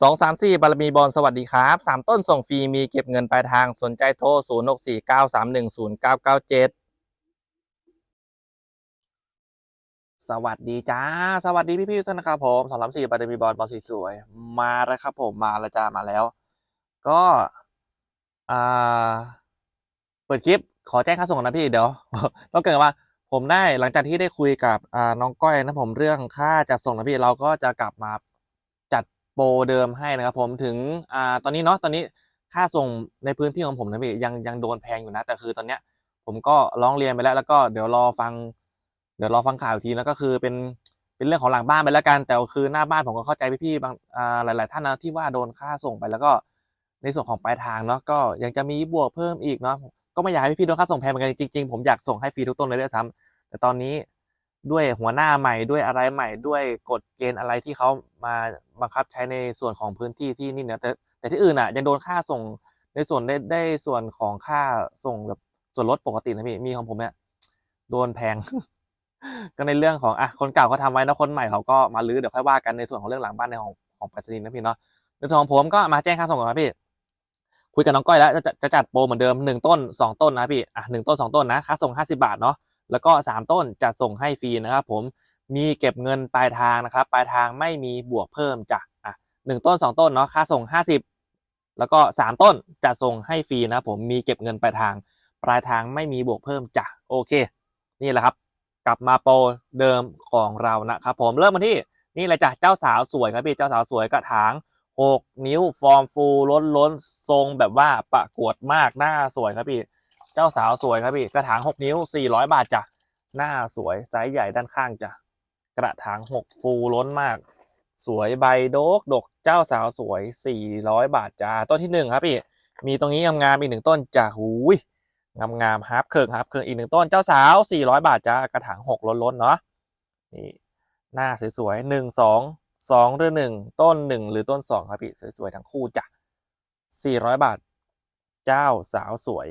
สองสามสี่บารมีบอลสวัสดีครับสามต้นส่งฟรีมีเก็บเงินปลายทางสนใจโทรศูนย์หกสี่เก้าสามหนึ่งศูนย์เก้าเก้าเจ็ดสวัสดีจ้า สวัสดีพี่พี่ๆทุกท่านนะครับผมสองสามสี่บารมีบอลบอลสวยๆมาแล้วครับผมมาแล้วจ้ามาแล้ว ก็อ่าเปิดคลิปขอแจ้งค่าส่งนะพี่เดี๋ยวต้องเกรินว่าผมได้หลังจากที่ได้คุยกับน้องก้อยนะผมเรื่องค่าจัดส่งนะพี่เราก็จะกลับมา โปรเดิมให้นะครับผมถึงอ่าตอนนี้เนาะตอนนี้ค่าส่งในพื้นที่ของผมนะพี่ยังยังโดนแพงอยู่นะ แต่คือตอนเนี้ยผมก็ร้องเรียนไปแล้ว แล้วก็เดี๋ยวรอฟัง เดี๋ยวรอฟังข่าวอีกทีแล้วก็คือเป็นเป็นเรื่องของหลังบ้านไปแล้วกัน แต่คือหน้าบ้านผมก็เข้าใจพี่ๆบางอ่าหลาย ๆ ท่านนะที่ว่าโดนค่าส่งไปแล้วก็ในส่วนของปลายทางเนาะก็ยังจะมีบวกเพิ่มอีกเนาะก็ไม่อยากให้พี่โดนค่าส่งแพงเหมือนกันจริงๆผมอยากส่งให้ฟรีทุกต้นเลยด้วยซ้ำแต่ตอนนี้ ด้วยหัวหน้าใหม่ด้วยอะไรใหม่ด้วยกฎเกณฑ์อะไรที่เขามาบังคับใช้ในส่วนของพื้นที่ที่นี่เนี่ยแต่แต่ที่อื่นอะยังโดนค่าส่งในส่วนได้ได้ส่วนของค่าส่งแบบส่วนลดปกตินะพี่มีของผมเนี่ยโดนแพง ก็ในเรื่องของอะคนเก่าเขาทำไว้แล้วคนใหม่เขาก็มาลื้อเดี๋ยวค่อยว่ากันในส่วนของเรื่องหลังบ้านในของของไปรษณีย์นะพี่เนาะในส่วนของผมก็มาแจ้งค่าส่งก่อนครับพี่คุยกับน้องก้อยแล้วจะจะจะจัดโปรเหมือนเดิมหนึ่งต้นสองต้นนะพี่อะหนึ่งต้นสองต้นนะค่าส่งห้าสิบาทเนาะ แล้วก็สามต้นจัดส่งให้ฟรีนะครับผมมีเก็บเงินปลายทางนะครับปลายทางไม่มีบวกเพิ่มจ้ะอะหนึ่งต้นสองต้นเนาะค่าส่งห้าสิบแล้วก็สามต้นจัดส่งให้ฟรีนะครับผมมีเก็บเงินปลายทาง ปลายทางไม่มีบวกเพิ่มจ้ะโอเค นี่แหละครับกลับมาโปรเดิมของเรานะครับผมเริ่มมาที่นี่เลยจ้ะเจ้าสาวสวยครับพี่เจ้าสาวสวยกระถางหกนิ้วฟอร์มฟูล้นล้นทรงแบบว่าประกวดมากหน้าสวยครับพี่ เจ้าสาวสวยครับพี่กระถางหกนิ้วสี่ร้อยบาทจ้ะหน้าสวยไซส์ใหญ่ด้านข้างจ้ะกระถางหกฟูล้นมาก สวยใบโดกดกเจ้าสาวสวยสี่ร้อยบาทจ้าต้นที่หนึ่งครับพี่มีตรงนี้งามๆอีกหนึ่งต้นจ้ะหูยงามงามฮาร์ปเคิร์กฮาร์ปเคิร์กอีกหนึ่งต้นเจ้าสาวสี่ร้อยบาทจ้ากระถางหกล้นๆเนาะนี่หน้าสวยๆหนึ่งสองสองหรือหนึ่งต้นหนึ่งหรือต้นสองครับพี่สวยๆทั้งคู่จ้ะสี่ร้อยบาท เจ้าสาวสวย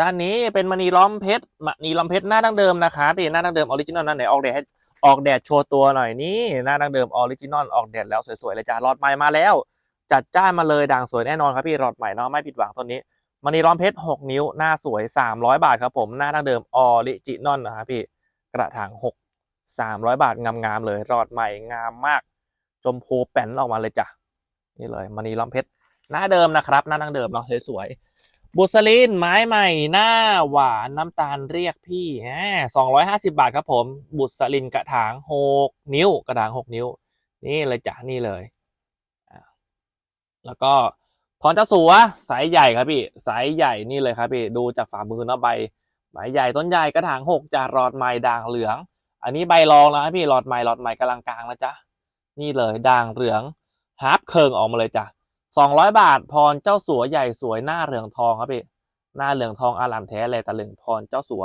ด้านนี้เป็นมณีล้อมเพชรมณีล้อมเพชรหน้าดั้งเดิมนะคะพี่หน้าดั้งเดิมออริจินอลนั่นไหนออกแดดออกแดดโชว์ตัวหน่อยนี่หน้าดั้งเดิมออริจินอลออกแดดแล้วสวยๆเลยจ้ะหลอดใหม่มาแล้ว จัดจ้านมาเลยด่างสวยแน่นอนครับพี่หลอดใหม่เนาะไม่ผิดหวังต้นนี้มณีล้อมเพชรหกนิ้วหน้าสวยสามร้อยบาทครับผมหน้าดั้งเดิมออริจินอลนะครับพี่กระถางหกสามร้อยบาทงามๆเลยรอดใหม่งามมากจมพูแป้นออกมาเลยจ้ะนี่เลยมณีล้อมเพชรหน้าเดิมนะครับ หน้าดั้งเดิมเนาะสวยๆ บุษลินไม้ใหม่หน้าหวานน้ำตาลเรียกพี่สองร้อยห้าสิบาทครับผม บุษลินกระถางหกนิ้ว กระถางหกนิ้ว นี่เลยจ้ะนี่เลยแล้วก็พรเจ้าสัวสายใหญ่ครับพี่ สายใหญ่นี่เลยครับพี่ ดูจากฝ่ามือเนาะใบใบใหญ่ต้นใหญ่กระถางหกจะรอดใหม่ด่างเหลือง อันนี้ใบรองแล้วพี่หลอดใหม่หลอดใหม่กำลังกลางแล้วจ้ะนี่เลยด่างเหลืองฮาร์ปเคิงออกมาเลยจ้ะ สองร้อยบาท พรเจ้าสัวใหญ่สวยหน้าเหลืองทองครับพี่หน้าเหลืองทองอารามแท้เลยตะลึงพรเจ้าสัว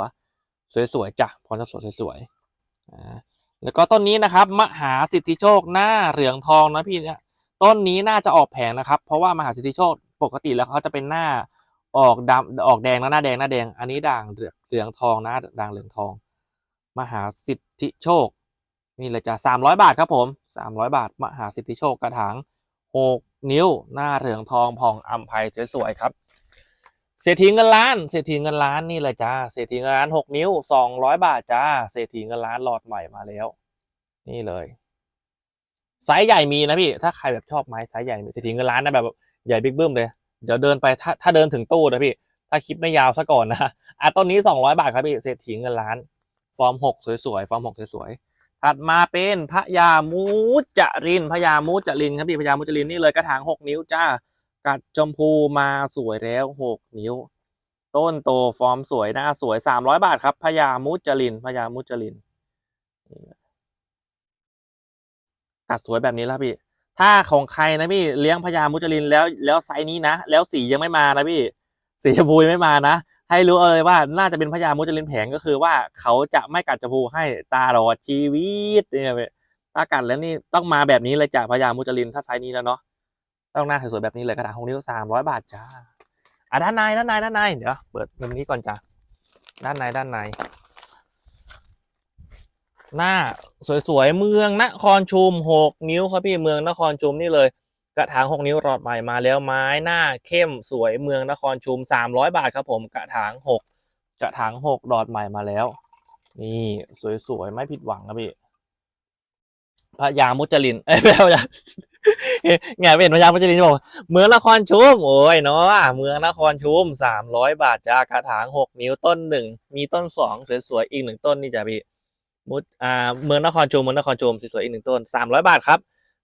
สวยๆจ้ะพรเจ้าสัวสวยๆอ่าแล้วก็ต้นนี้นะครับ มหาสิทธิโชคหน้าเหลืองทองนะพี่เนี่ยต้นนี้น่าจะออกแผงนะครับ เพราะว่ามหาสิทธิโชคปกติแล้วเขาจะเป็นหน้าออกดำออกแดงแล้วหน้าแดงหน้าแดง อันนี้ด่างเรืองเหลืองทองนะด่างเหลืองทอง มหาสิทธิโชค นี่เลยจ้ะสามร้อยบาทครับผมสามร้อยบาท มหาสิทธิโชคกระถาง หกนิ้ว หน้าเหลืองทองผ่องอัมภัยสวยๆครับ เศรษฐีเงินล้าน เศรษฐีเงินล้านนี่เลยจ้า เศรษฐีเงินล้านหกนิ้วสองร้อยบาทจ้า เศรษฐีเงินล้านหลอดใหม่มาแล้ว นี่เลย ไซส์ใหญ่มีนะพี่ ถ้าใครแบบชอบไม้ไซส์ใหญ่ เศรษฐีเงินล้านนะแบบใหญ่บิ๊กบึ้มเลย เดี๋ยวเดินไปถ้าถ้าเดินถึงตู้นะพี่ ถ้าคลิปไม่ยาวซะก่อนนะ อะต้นนี้สองร้อยบาทครับพี่ เศรษฐีเงินล้าน ฟอร์มหกสวยๆ ฟอร์มหกสวยๆ ถัดมาเป็นพระยามูจรินพระยามูจรินครับพี่พระยามูจรินนี่เลยกระถางหกนิ้วจ้า กัดจมพูมาสวยแล้วหกนิ้ว ต้นโตฟอร์มสวยหน้าสวยสามร้อยบาทครับพญามุจลินพญามุจลินกัดสวยแบบนี้แล้วพี่ ถ้าของใครนะพี่เลี้ยงพญามุจลินแล้วแล้วไซส์นี้นะ แล้วสียังไม่มานะพี่สีชมพูไม่มานะ ให้รู้เอาเลยว่าน่าจะเป็นพญามุจลินแผงก็คือว่าเขาจะไม่กัดจมูกให้ตาลอดชีวิตเนี่ยเว้ยถ้ากัดแล้วนี่ต้องมาแบบนี้เลยจากพญามุจลินถ้าไซส์นี้แล้วเนาะต้องหน้าสวยๆแบบนี้เลยกระถางหกนิ้วสามร้อยบาทจ้าอะด้านในด้านในด้านในเดี๋ยวเปิดมุมนี้ก่อนจ้าด้านในด้านในหน้าสวยๆเมืองนครชุมหกนิ้วครับพี่เมืองนครชุมนี่เลย กระถางหกนิ้วรอดใหม่มาแล้วไม้หน้าเข้มสวยเมืองนครชุมสามร้อยบาทครับผมกระถางหกกระถางหกรอดใหม่มาแล้ว นี่สวยๆ ไม่ผิดหวังครับพี่พระยามุจลินเอ้ยไม่ใช่พระยาไงเป็นพระยามุจลินบอกเมืองนครชุมโอ้ยเนาะเมืองนครชุมสามร้อยบาทจ้ากระถางหกนิ้วต้นหนึ่งมีต้นสองสวยๆอีกหนึ่งต้นนี่จ้ะพี่มุดอ่าเมืองนครชุมเมืองนครชุมสวยๆอีกหนึ่งต้นสามร้อยบาทครับ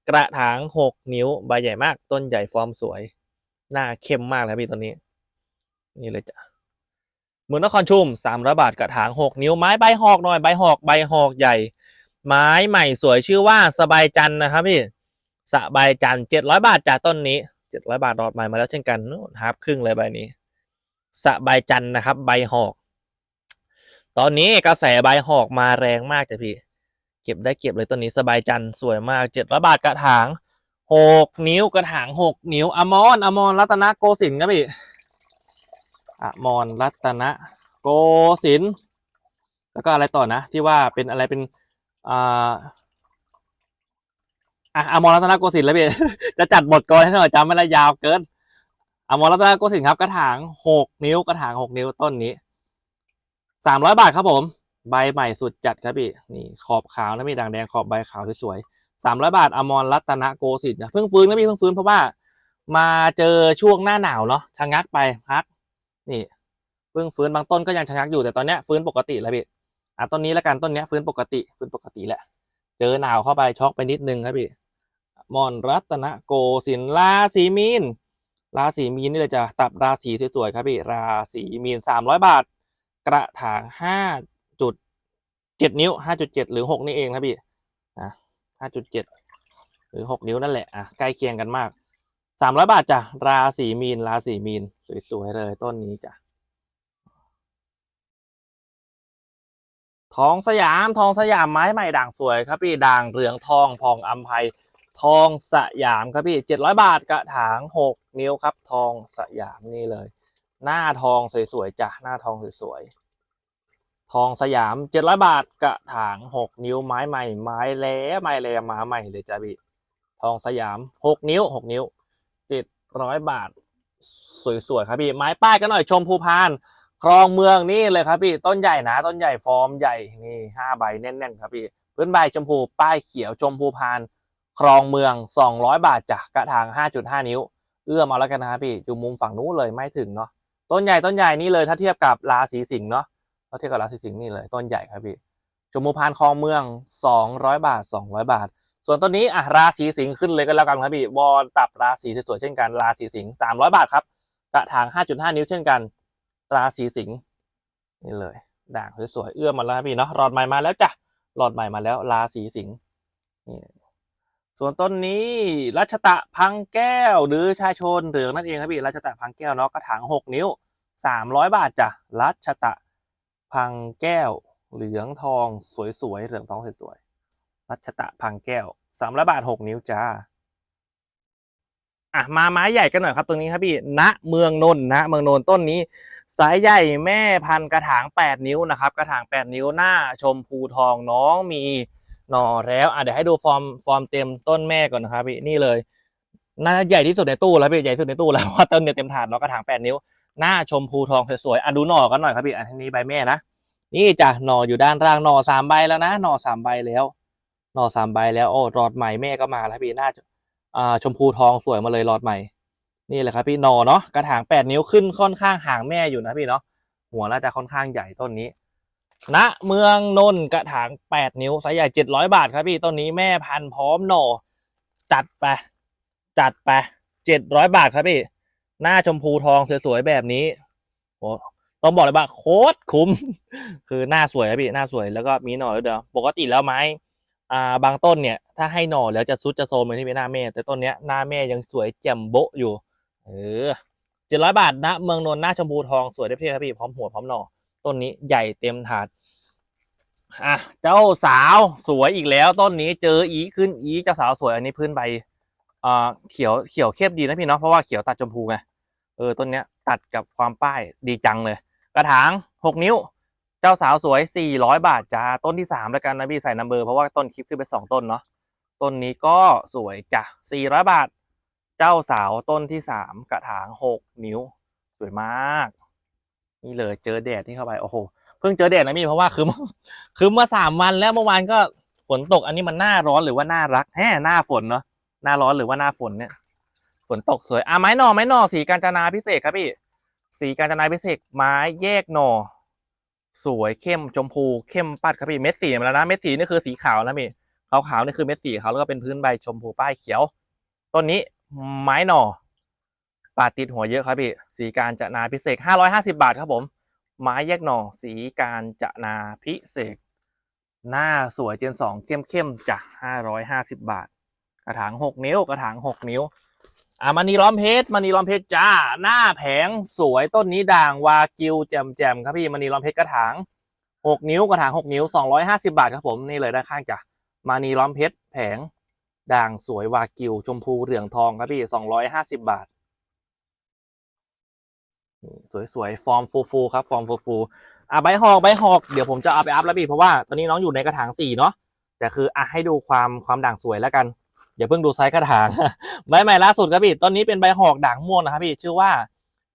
กระถางหกนิ้วใบใหญ่มาก ต้นใหญ่ฟอร์มสวย หน้าเข้มมากเลยพี่ตัวนี้ นี่เลยจ้ะเมืองนครชุมสามร้อยบาทกระถางหกนิ้วไม้ใบหอกหน่อยใบหอกใบหอกใหญ่ ไม้ใหม่สวยชื่อว่าสบายจันนะครับพี่สบายจันเจ็ดร้อยบาทจากต้นนี้เจ็ดร้อยบาทรอดใหม่มาแล้วเช่นกันนู่นฮาร์ฟครึ่งเลยใบนี้สบายจันนะครับ ใบหอก ตอนนี้กระแสใบหอกมาแรงมากจ้ะพี่ เก็บได้เก็บเลยต้นนี้สบายจันทร์สวยมากเจ็ดร้อยบาทกระถางหกนิ้วกระถางหกนิ้วอมรอมรรัตนโกสินทร์ครับพี่อมรรัตนโกสินทร์แล้วก็อะไรต่อนะ ที่ว่าเป็นอะไรเป็นอ่าอะอมรรัตนโกสินทร์แล้วพี่จะจัดบทกรให้หน่อยจำไม่ได้ยาวเกินอมรรัตนโกสินทร์ครับกระถางหกนิ้วกระถางหกนิ้วต้นนี้สามร้อยบาทครับผม ใบใหม่สุดจัดครับพี่นี่ขอบขาวนะพี่ด่างแดงขอบใบขาวสวยๆสามร้อยบาทอมรรัตนโกสินทร์นะเพิ่งฟื้นนะพี่เพิ่งฟื้นเพราะว่า มาเจอช่วงหน้าหนาวเนาะชะงักไปพัก นี่เพิ่งฟื้นบางต้นก็ยังชะงักอยู่แต่ตอนเนี้ยฟื้นปกติแล้วพี่อะต้นนี้แล้วกันต้นเนี้ยฟื้นปกติฟื้นปกติแหละ เจอหนาวเข้าไปช็อกไปนิดนึงครับพี่มอนรัตนโกสินร์ราศีมีนราศีมีนนี่เลยจะตับราศีสวยๆครับพี่ราศีมีนสามร้อยบาท กระถางห้า เจ็ดนิ้วห้าจุดเจ็ดหรือหกนี่เองนะพี่นะห้าจุดเจ็ดหรือหกนิ้วนั่นแหละอะใกล้เคียงกันมากสามร้อยบาทจ้ะราศีมีนราศีมีนสวยๆเลยต้นนี้จ้ะทองสยามทองสยามไม้ใหม่ด่างสวยครับพี่ด่างเหลืองทองพองอัมภัยทองสยามครับพี่เจ็ดร้อยบาทกระถางหกนิ้วครับ ทองสยามนี่เลย หน้าทองสวยๆจ้ะหน้าทองสวยๆ ทองสยามเจ็ดร้อยบาทกระถางหกนิ้วไม้ใหม่ไม้แล้ไม้แล้มาใหม่เลยจ้ะพี่ทองสยามหกนิ้วหกนิ้วเจ็ดร้อยบาท สวยๆครับพี่ไม้ป้ายกันหน่อยชมพูพานครองเมืองนี่เลยครับพี่ ต้นใหญ่นะต้นใหญ่ฟอร์มใหญ่นี่ห้าใบแน่นๆครับพี่พื้นใบชมพูป้ายเขียวชมพูพานครองเมืองสองร้อยบาทจ้ะกระถางห้าจุดห้านิ้ว เอื้อมเอาแล้วกันนะครับพี่อยู่มุมฝั่งนู้นเลยไม่ถึงเนาะต้นใหญ่ต้นใหญ่นี่เลยถ้าเทียบกับราศีสิงห์เนาะ เทียบกับราศีสิงห์นี่เลยต้นใหญ่ครับพี่ชมพูพานคลองเมืองสองร้อยบาทสองร้อยบาท ส่วนต้นนี้อะราศีสิงห์ขึ้นเลยก็แล้วกันครับพี่บอลตับราศีสวยๆเช่นกันราศีสิงห์สามร้อยบาทครับกระถางห้าจุดห้านิ้วเช่นกัน ราศีสิงห์นี่เลย ด่างสวยๆเอื้อมมาแล้วครับพี่เนาะหลอดใหม่มาแล้วจ้ะหลอดใหม่มาแล้ว ราศีสิงห์นี่ส่วนต้นนี้รัชตะพังแก้วหรือชายชนเหลืองนั่นเองครับพี่รัชตะพังแก้วเนาะกระถางหกนิ้วสามร้อยบาทจ้ะรัชตะ พังแก้ว เหลืองทองสวยๆเหลืองทองสวยๆรัชตะพังแก้วสามร้อยบาทหกนิ้วจ้าอะมาไม้ใหญ่กันหน่อยครับตรงนี้ครับพี่ณเมืองนนท์ณเมืองนนท์ต้นนี้ สายใหญ่แม่พันกระถางแปดนิ้วนะครับ กระถางแปดนิ้วหน้าชมพูทองน้องมีหน่อแล้วอะเดี๋ยวให้ดูฟอร์มฟอร์มเต็มต้นแม่ก่อนนะครับพี่นี่เลยน่าใหญ่ที่สุดในตู้แล้วพี่ใหญ่ที่สุดในตู้แล้วว่าต้นเนี่ยเต็มถาดเนาะกระถางแปดนิ้ว หน้าชมพูทองสวยๆอะดูหน่อกันหน่อยครับพี่อันนี้ใบแม่นะ นี่จ้ะหน่ออยู่ด้านล่างหน่อสามใบแล้วนะหน่อสามใบแล้วหน่อสามใบแล้วโอ้รอดใหม่แม่ก็มาแล้วพี่หน้าอ่าชมพูทองสวยมาเลยรอดใหม่ นี่แหละครับพี่หน่อเนาะกระถางแปดนิ้วขึ้นค่อนข้างห่างแม่อยู่นะพี่เนาะหัวน่าจะค่อนข้างใหญ่ต้นนี้ณเมืองนนท์กระถางแปดนิ้วไซส์ใหญ่เจ็ดร้อยบาทครับพี่ต้นนี้แม่พันธุ์พร้อมหน่อจัดไปจัดไปเจ็ดร้อยบาทครับพี่หน้าชมพูทองสวยๆแบบนี้โอ้ ต้องบอกเลยว่าโคตรคุ้ม คือหน้าสวยครับพี่หน้าสวยแล้วก็มีหน่อแล้วเดียวปกติแล้วไม้อ่าบางต้นเนี่ย ถ้าให้หน่อแล้วจะซุดจะโซมเหมือนที่เป็นหน้าแม่แต่ต้นเนี้ยหน้าแม่ยังสวยแจ่มโบะอยู่ เออเจ็ดร้อยบาทนะเมืองนนท์หน้าชมพูทองสวยได้เพียครับพี่พร้อมหัวพร้อมหน่อต้นนี้ใหญ่เต็มถาดอะเจ้าสาวสวยอีกแล้ว ต้นนี้เจออีขึ้นอีเจ้าสาวสวยอันนี้พื้นใบอ่าเขียวเขียวเข้มดีนะพี่เนาะเพราะว่าเขียวตัดชมพูไงเออต้นเนี้ยตัดกับความป้ายดีจังเลย กระถางหกนิ้ว เจ้าสาวสวย 400 บาทจ้า ต้นที่ 3 แล้วกันนะพี่ใส่นัมเบอร์เพราะว่าต้นคลิปขึ้นไป 2 ต้นเนาะ ต้นนี้ก็สวยจ้ะ400 บาท เจ้าสาวต้นที่ 3 กระถาง 6 นิ้ว สวยมาก นี่เลยเจอแดดนี่เข้าไป โอ้โห เพิ่งเจอแดดนะพี่เพราะว่าคือคือมื่อสามวันแล้วเมื่อวานก็ฝนตกอันนี้มันหน้าร้อนหรือว่าหน้ารักแฮ่หน้าฝนเนาะหน้าร้อนหรือว่าหน้าฝนเนี่ยฝนตกสวยอะไม้หน่อไม้หน่อสีกาญจนาพิเศษครับพี่ สีกาญจนาพิเศษไม้แยกหน่อ สวยเข้มชมพูเข้มปัดครับพี่เม็ดสีมาแล้วนะเม็ดสีนี่คือสีขาวนะพี่ขาวขาวๆนี่คือเม็ดสีเขาแล้วก็เป็นพื้นใบชมพูป้ายเขียวต้นนี้ไม้หน่อปาดติดหัวเยอะครับพี่สีการจนาพิเศษห้าร้อยห้าสิบาทครับผม ไม้แยกหน่อ สีการจนาพิเศษ หน้าสวยเจนสองเข้มเข้มๆจ้ะห้าร้อยห้าสิบาท กระถางหกนิ้วกระถางหกนิ้ว อะมานีล้อมเพชรมานีล้อมเพชรจ้า หน้าแผงสวยต้นนี้ด่างวากิวแจมแจมครับพี่มานีล้อมเพชรกระถางหกนิ้วกระถางหกนิ้วสองร้อยห้าสิบาทครับผมนี่เลยด้านข้างจ้ะมานีล้อมเพชรแผงด่างสวยวากิว ชมพูเหลืองทองครับพี่สองร้อยห้าสิบาทสวยๆ ฟอร์มฟูๆครับฟอร์มฟูๆอะใบหอกใบหอกเดี๋ยวผมจะเอาไปอัพแล้วพี่เพราะว่าตอนนี้น้องอยู่ในกระถางสี่เนาะแต่คืออะให้ดูความความด่างสวยแล้วกัน อย่าเพิ่งดูไซส์กระถางใบใหม่ล่าสุดครับพี่ต้นนี้เป็นใบหอกด่างม่วงนะครับพี่ชื่อว่า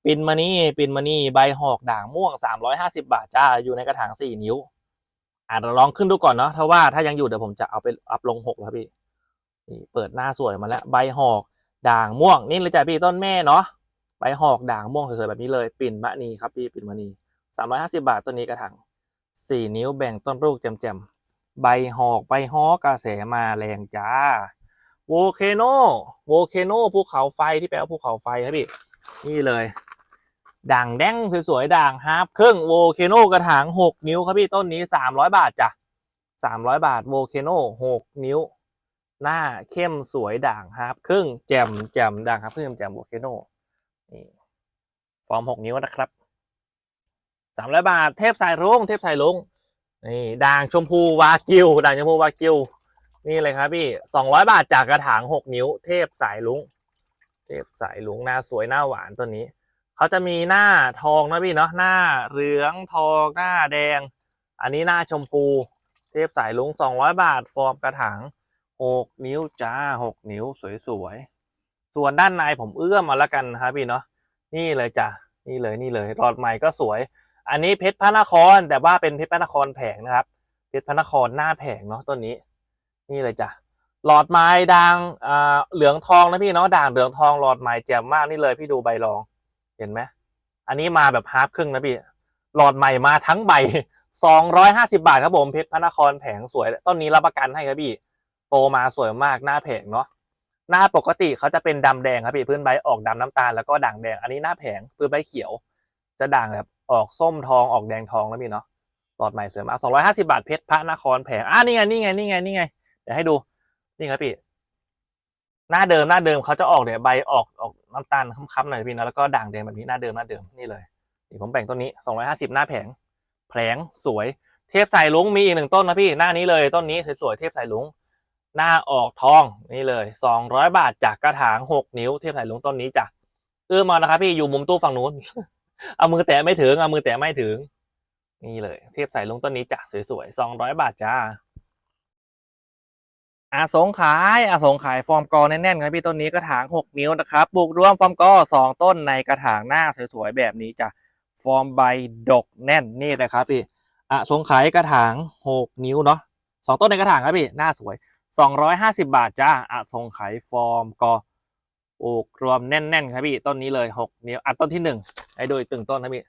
ปินมานี่ปินมานี่ใบหอกด่างม่วงสามร้อยห้าสิบาทจ้าอยู่ในกระถางสี่นิ้วอะเราลองขึ้นดูก่อนเนาะถ้าว่าถ้ายังอยู่เดี๋ยวผมจะเอาไปอัพลงหกครับพี่นี่เปิดหน้าสวยมาแล้วใบหอกด่างม่วงนี่เลยจ้ะพี่ต้นแม่เนาะใบหอกด่างม่วงสวยๆแบบนี้เลย ปิ่นมะนีครับพี่ปิ่นมะนีสามร้อยห้าสิบาทต้นนี้กระถางสี่นิ้วแบ่งต้นลูกแจ่มๆใบหอกใบหอกกระแสมาแรงจ้า โวเคโนโวเคโนภูเขาไฟที่แปลว่าภูเขาไฟครับพี่ นี่เลย ด่างแดงสวยๆ ด่างฮาร์ปครึ่งโวเคโนกระถางหกนิ้วครับพี่ต้นนี้สามร้อยบาทจ้ะสามร้อยบาทโวเคโนหกนิ้ว หน้าเข้มสวยด่างฮาร์ปครึ่งแจ่มแจ่มด่างฮาร์ปครึ่งแจ่มโวเคโนนี่ฟอร์มหกนิ้วนะครับสามร้อยบาท เทพสายรุ้งเทพสายรุ้งนี่ด่างชมพูวากิวด่างชมพูวากิว นี่เลยครับพี่สองร้อยบาทจากกระถางหกนิ้ว เทพสายลุง เทพสายลุงหน้าสวยหน้าหวานตัวนี้ เขาจะมีหน้าทองนะพี่เนาะหน้าเหลืองทองหน้าแดง อันนี้หน้าชมพู เทพสายลุงสองร้อยบาท ฟอร์มกระถางหกนิ้วจ้าหกนิ้วสวยๆ ส่วนด้านในผมเอื้อมมาแล้วกันครับพี่เนาะนี่เลยจ้ะนี่เลยนี่เลยหลอดใหม่ก็สวย อันนี้เพชรพระนครแต่ว่าเป็นเพชรพระนครแผงนะครับ เพชรพระนครหน้าแผงเนาะต้นนี้ นี่เลยจ้ะหลอดไม้ด่างอ่าเหลืองทองนะพี่เนาะด่างเหลืองทองหลอดไม้แจ่มมากนี่เลยพี่ดูใบรอง เห็นไหมอันนี้มาแบบฮาร์ปครึ่งนะพี่หลอดใหม่มาทั้งใบสองร้อยห้าสิบาทครับผมเพชรพระนครแผงสวยต้นนี้รับประกันให้ครับพี่โตมาสวยมากหน้าแผงเนาะหน้าปกติเขาจะเป็นดำแดงครับพี่พื้นใบออกดำน้ำตาลแล้วก็ด่างแดง อันนี้หน้าแผงพื้นใบเขียว จะด่างแบบออกส้มทองออกแดงทองแล้วพี่เนาะหลอดใหม่สวยมากสองร้อยห้าสิบาทเพชรพระนครแผงอะนี่ไงนี่ไงนี่ไงนี่ไง ดี๋ยวให้ดูนี่ครับพี่ หน้าเดิมหน้าเดิมเขาจะออกเนี่ยใบออกออกน้ำตาลค้ำๆหน่อยพี่นะแล้วก็ด่างแดงแบบนี้หน้าเดิมหน้าเดิมนี่เลยนี่ผมแบ่งต้นนี้สองร้อยห้าสิบหน้าแผง แผงสวย เทพสายลุงมีอีกหนึ่งต้นนะพี่หน้านี้เลยต้นนี้สวยๆเทพสายลุงหน้าออกทองนี่เลยสองร้อยบาทจากกระถางหกนิ้วเทียบสายลุงต้นนี้จ้ะเอื้อมมานะครับพี่อยู่มุมตู้ฝั่งนู้นเอามือแตะไม่ถึงเอามือแตะไม่ถึง นี่เลย เทียบสายลุงต้นนี้จ้ะสวยๆสองร้อยบาทจ้า อาสงขายอาสงขายฟอร์มกอแน่นๆครับพี่ต้นนี้กระถางหกนิ้วนะครับปลูกรวมฟอร์มกอสองต้นในกระถางหน้าสวยๆแบบนี้จ้ะฟอร์มใบดกแน่นนี่นะครับพี่อาสงขายกระถางหกนิ้วเนาะสองต้นในกระถางครับพี่หน้าสวยสองร้อยห้าสิบาทจ้าอะทรงไขฟอร์มกอปลูกรวมแน่นๆครับพี่ต้นนี้เลยหกนิ้วอะต้นที่หนึ่งให้ดูอีกตึงต้นครับพี่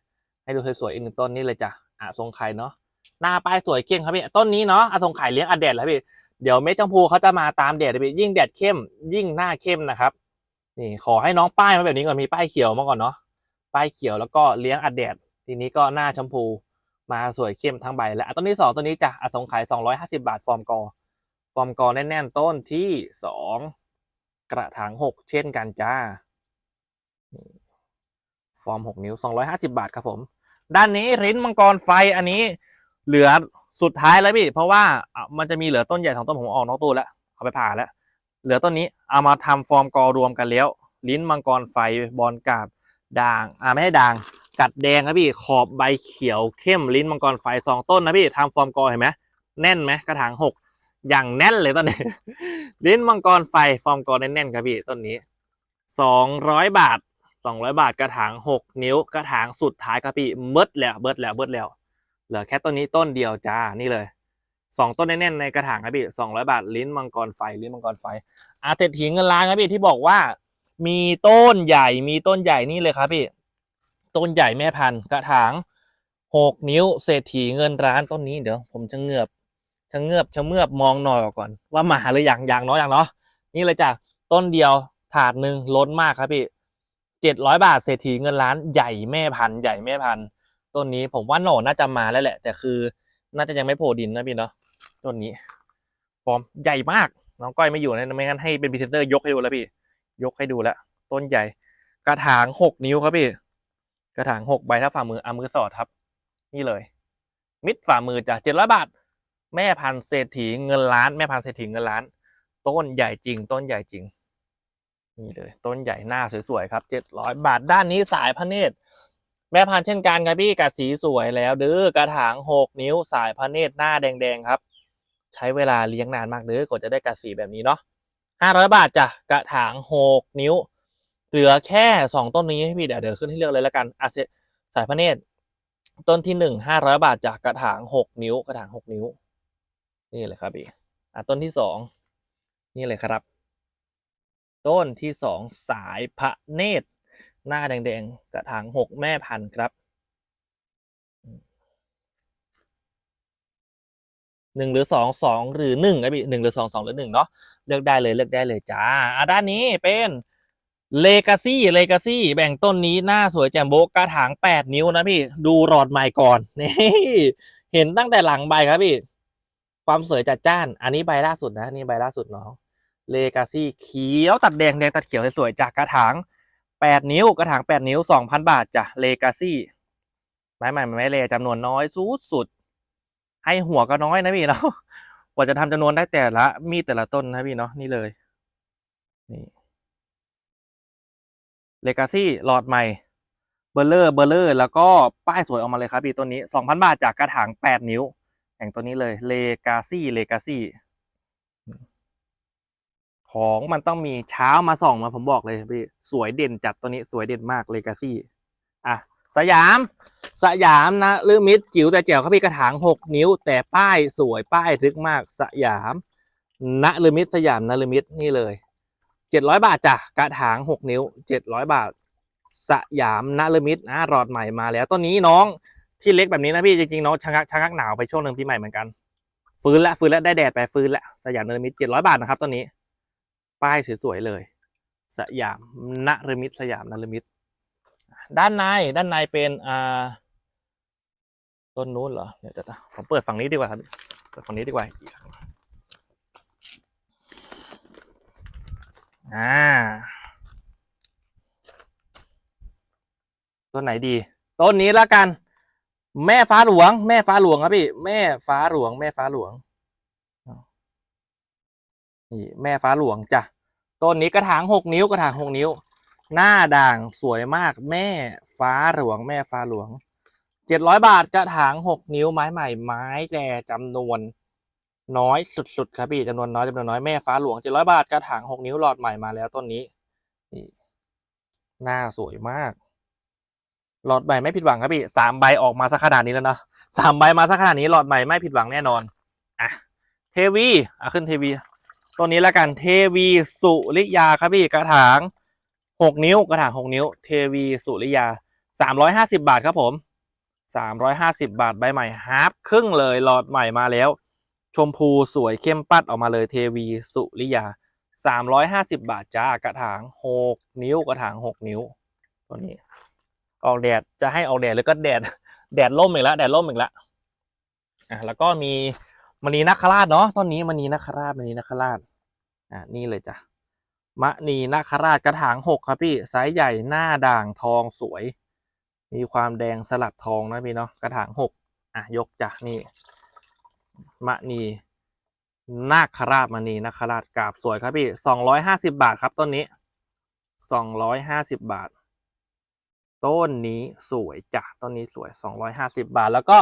ให้ดูสวยๆอีกหนึ่งต้นนี้เลยจ้ะอะทรงไข่เนาะหน้าป้ายสวยเก่งครับพี่ต้นนี้เนาะอะทรงไข่เลี้ยงอัดแดดแล้วพี่ เดี๋ยวเม็ดจังพูเขาจะมาตามแดดยิ่งแดดเข้ม ยิ่งหน้าเข้มนะครับ นี่ขอให้น้องป้ายมาแบบนี้ก่อนมีป้ายเขียวมาก่อนเนาะป้ายเขียวแล้วก็เลี้ยงอัดแดดทีนี้ก็หน้าชมพูมาสวยเข้มทั้งใบแล้วอะต้นที่สองต้นนี้จะอะทรงข่สองร้อยห้าสิบาทฟอร์มกอ ฟอร์มกอแน่นๆ ต้นที่สองกระถางหกเช่นกันจ้า ฟอร์มหกนิ้วสองร้อยห้าสิบาทครับผม ด้านนี้ริ้นมังกรไฟอันนี้เหลือ สุดท้ายแล้วพี่ เพราะว่ามันจะมีเหลือต้นใหญ่สองต้นผมออกนอกตู้แล้ว เอาไปผ่าแล้ว เหลือต้นนี้เอามาทำฟอร์มกอรวมกันแล้ว ลิ้นมังกรไฟบอลกาบด่าง อ่าไม่ให้ด่าง กัดแดงครับพี่ ขอบใบเขียวเข้มลิ้นมังกรไฟสองต้นนะพี่ทำฟอร์มกอเห็นไหมแน่นไหมกระถางหกอย่างแน่นเลยต้นนี้ ลิ้นมังกรไฟฟอร์มกอแน่นๆครับพี่ต้นนี้สองร้อยบาทสองร้อยบาทกระถางหกนิ้วกระถางสุดท้ายครับพี่เบิดแล้วเบิดแล้วเบิดแล้ว เหลือแค่ต้นนี้ต้นเดียวจ้านี่เลยสองต้นแน่นๆในกระถางครับพี่สองร้อยบาทลิ้นมังกรไฟลิ้นมังกรไฟอาเศรษฐีเงินล้านครับพี่ที่บอกว่า มีต้นใหญ่มีต้นใหญ่นี่เลยครับพี่ ต้นใหญ่แม่พันธุ์กระถางหกนิ้วเศรษฐีเงินร้านต้นนี้เดี๋ยว ผมจะเงือบจะเงือบจะเมือบมองหน่อยก่อน ว่ามาหรือยังอยังเนาะยังเนาะนี่เลยจ้ะต้นเดียวถาดหนึ่งล้นมากครับพี่เจ็ดร้อยบาทเศรษฐีเงินล้านใหญ่แม่พันธุ์ใหญ่แม่พันธุ์ ต้นนี้ผมว่าหน่อน่าจะมาแล้วแหละ แต่คือน่าจะยังไม่โผล่ดินนะพี่เนาะต้นนี้ฟอร์มใหญ่มากน้องก้อยไม่อยู่นะไม่งั้นให้เป็นพรีเซนเตอร์ยกให้ดูแล้วพี่ ยกให้ดูแล้วต้นใหญ่ กระถางหกนิ้วครับพี่ กระถางหกใบถ้าฝ่ามือเอามือสอดครับ นี่เลย มิดฝ่ามือจ้ะเจ็ดร้อยบาทแม่พันธ์เศรษฐีเงินล้านแม่พันธ์เศรษฐีเงินล้าน ต้นใหญ่จริง ต้นใหญ่จริงนี่เลย ต้นใหญ่หน้าสวยๆครับเจ็ดร้อยบาทด้านนี้สายพระเนตร แม่พันธุ์เช่นกันครับพี่กัดสีสวยแล้วเด้อกระถางหกนิ้วสายพระเนตรหน้าแดงๆครับ ใช้เวลาเลี้ยงนานมากเด้อกว่าจะได้กัดสีแบบนี้เนาะห้าร้อยบาทจ้ะกระถางหกนิ้ว เหลือแค่สองต้นนี้ให้พี่เดี๋ยวเดี๋ยวขึ้นให้เลือกเลยแล้วกันอาเซสายพระเนตรต้นที่หนึ่งห้าร้อยบาทจากกระถางหกนิ้ว กระถางหกนิ้ว นี่เลยครับพี่อะต้นที่สองนี่เลยครับ ต้นที่สองสายพระเนตร หน้าแดงๆ กระถางหกแม่พันธุ์ครับหนึ่งหรือสองสองหรือหนึ่งครับพี่หนึ่งหรือสองสองหรือหนึ่งเนาะเลือกได้เลยเลือกได้เลยจ้าอะด้านนี้เป็นเลกาซี่เลกาซี่แบ่งต้นนี้หน้าสวยแจ่มโบกระถางแปดนิ้วนะพี่ ดูหลอดใหม่ก่อนนี่เห็นตั้งแต่หลังใบครับพี่ ความสวยจัดจ้าน อันนี้ใบล่าสุดนะนี่ใบล่าสุดน้องเลกาซี่เขียวตัดแดงแดงตัดเขียวสวยๆจากกระถาง แปดนิ้วกระถางแปดนิ้วสองพันบาทจ้ะเลกาซี่ไม้ใหม่ไม้เลจำนวนน้อยสุดสุด ให้หัวก็น้อยนะพี่เนาะกว่าจะทำจำนวนได้แต่ละมีแต่ละต้นนะพี่เนาะนี่เลยนี่เลกาซี่หลอดใหม่เบอร์เลอร์เบอร์เลอร์ แล้วก็ป้ายสวยออกมาเลยครับพี่ตัวนี้สองพันบาทจากกระถางแปดนิ้วอย่งตัวนี้เลยเลกาซี่เลกาซี่ ของมันต้องมีเช้ามาส่องมาผมบอกเลยพี่สวยเด่นจัดตัวนี้สวยเด่นมากเลกาซี่อะสยาม สยามนะลือมิดจิ๋วแต่แจ๋วครับพี่กระถางหกนิ้ว แต่ป้ายสวยป้ายทึกมากสยามณลือมิดสยามณลือมิดนี่เลยเจ็ดร้อยบาทจ้ะกระถางหกนิ้วเจ็ดร้อยบาท สยามณลือมิดอะรอดใหม่มาแล้วต้นนี้น้องที่เล็กแบบนี้นะพี่จริงๆน้องชะงักชะงักหนาวไปช่วงหนึ่งปีใหม่เหมือนกันฟื้นแล้วฟื้นแล้วได้แดดไปฟื้นแล้วสยามนรมิตเจ็ดร้อยบาทนะครับต้นนี้ ป้ายสวยๆเลย สยามนรมิตสยามนรมิตด้านในด้านในเป็นอ่าต้นนู้นเหรอเดี๋ยวจะผมเปิดฝั่งนี้ดีกว่าครับเปิดฝั่งนี้ดีกว่าอ่าต้นไหนดี ต้นนี้แล้วกัน แม่ฟ้าหลวง แม่ฟ้าหลวงครับพี่ แม่ฟ้าหลวง แม่ฟ้าหลวง นี่แม่ฟ้าหลวงจ้ะต้นนี้กระถางหกนิ้วกระถางหกนิ้ว หน้าด่างสวยมากแม่ฟ้าหลวงแม่ฟ้าหลวงเจ็ดร้อยบาทกระถางหกนิ้วไม้ใหม่ไม้แก่จำนวนน้อยสุดๆครับพี่จำนวนน้อยจำนวนน้อยแม่ฟ้าหลวงเจ็ดร้อยบาทกระถางหกนิ้วหลอดใหม่มาแล้วต้นนี้นี่หน้าสวยมาก หลอดใหม่ไม่ผิดหวังครับพี่สามใบออกมาสักขนาดนี้แล้วเนาะสามใบมาสักขนาดนี้หลอดใหม่ไม่ผิดหวังแน่นอนอะเทวีอะขึ้นเทวี ต้นนี้แล้วกันเทวีสุริยาครับพี่กระถางหกนิ้วกระถางหกนิ้ว เทวีสุริยาสามร้อยห้าสิบาทครับผมสามร้อยห้าสิบาทใบใหม่ฮาร์ปครึ่งเลยหลอดใหม่มาแล้ว ชมพูสวยเข้มปัดออกมาเลยเทวีสุริยาสามร้อยห้าสิบาทจ้ากระถางหกนิ้วกระถางหกนิ้ว ตัวนี้ ออกแดดจะให้ออกแดดหรือก็แดดแดดล่มอีกแล้วแดดล่มอีกแล้วอะแล้วก็มีมณีนัคราชเนาะต้นนี้มณีนัคราชมณีนัคราช อะนี่เลยจ้ะมณีนัคราชกระถางหกครับพี่ไซส์ใหญ่หน้าด่างทองสวย มีความแดงสลับทองนะพี่เนาะกระถางหกอะยกจากนี่มณีนาคราชมณีนาคราชกราบสวยครับพี่สองร้อยห้าสิบาทครับต้นนี้สองร้อยห้าสิบบาท ต้นนี้สวยจ้ะต้นนี้สวย250บาท แล้วก็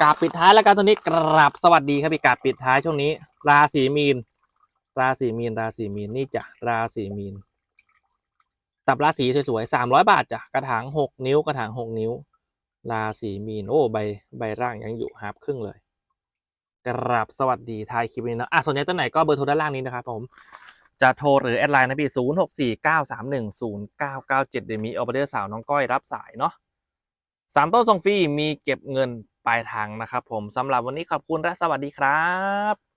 กราบปิดท้ายแล้วกันตัวนี้กราบสวัสดีครับพี่กราบปิดท้ายช่วงนี้ราศีมีน ราศีมีน ราศีมีน นี่จ้ะราศีมีน ตับราศีสวยๆ300บาทจ้ะกระถาง6นิ้วกระถาง6นิ้ว ราศีมีน โอ้ใบใบร่างยังอยู่ฮาร์ปครึ่งเลยกราบสวัสดีทายคลิปนี้นะอะสนใจต้นไหนก็เบอร์โทรด้านล่างนี้นะครับผมจะโทรหรือแอดไลน์นะพี่ศูนย์หกสี่เก้าสามหนึ่งศูนย์เก้าเก้าเจ็ดเดี๋ยวมีออเดอร์สาวน้องก้อยรับสายเนาะสามต้นส่งฟรีมีเก็บเงินปลายทางนะครับผมสำหรับวันนี้ขอบคุณและสวัสดีครับ